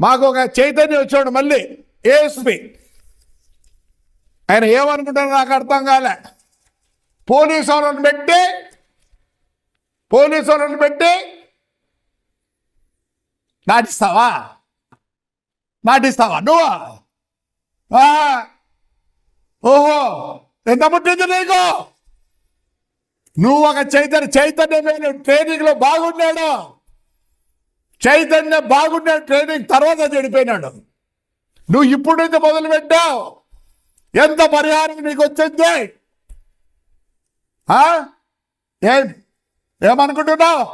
మాకు ఒక చైతన్యం వచ్చాడు మళ్ళీ. ఏఎస్పి. ఆయన ఏమనుకుంటారో నాకు అర్థం కాలే. పోలీసు వాళ్ళని పెట్టి పోలీసు వాళ్ళని పెట్టి నాటిస్తావా? నాటిస్తావా? నువ్వు? ఓహో ఎంత పుట్టింది నీకు? నువ్వు ఒక చైతన్య చైతన్యమైన ట్రైనింగ్లో బాగున్నాడు. చైతన్య బాగుండే ట్రైనింగ్ తర్వాత చెడిపోయినాడు. నువ్వు ఇప్పుడు నుంచి మొదలు పెట్టావు ఎంత పరిహారం నీకు వచ్చింది? ఆ? ఏం? ఏమనుకుంటున్నావు?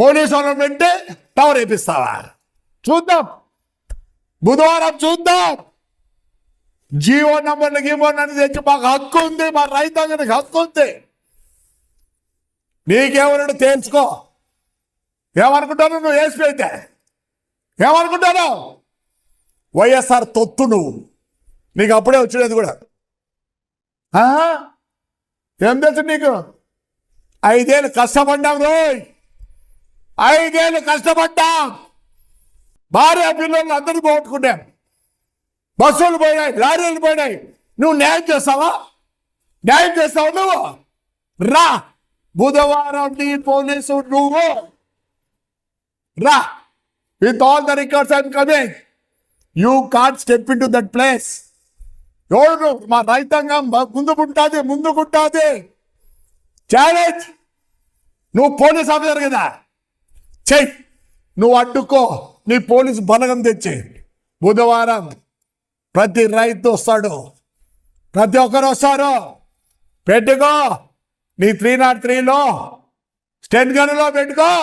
పోలీసు వాళ్ళని పెట్టి టవర్ వేపిస్తావా? చూద్దాం. బుధవారం చూద్దాం. జీవో నంబర్లు గీవో అని తెచ్చి మాకు హక్కు ఉంది మా రైతాంగానికి హక్కు ఉంది నీకెవరు తెలుసుకో ఏమనుకుంటాను నువ్వు వేసి అయితే? ఏమనుకుంటాను? వైఎస్ఆర్ తొత్తు నువ్వు. నీకు అప్పుడే వచ్చినది కూడా. ఏం తెలుసు నీకు? ఐదేళ్ళు కష్టపడ్డాం రోయ్. ఐదేళ్ళు కష్టపడ్డాం భార్య పిల్లలు అందరూ పోగొట్టుకున్నాం. బస్సులు పోయినాయి లారీలు పోయినాయి. నువ్వు న్యాయం చేస్తావా? న్యాయం చేస్తావు నువ్వు? రా. బుధవారం నీ పోలీసు నువ్వు. రా. With all the records I'm coming you caught step in to that place ఎవరు? మా రైతాంగం ముందుకుంటుంది ముందుకుంటుంది ఛాలెంజ్ నువ్వు పోలీస్ ఆఫీసర్ కదా. చెయ్యి నువ్వు అడ్డుకో. నీ పోలీసు బలగం తెచ్చి. బుధవారం ప్రతి రైతు వస్తాడు. ప్రతి ఒక్కరు వస్తారు. పెట్టుకో. నీ త్రీ నాట్ త్రీలో స్టెన్ గన్లో పెట్టుకో.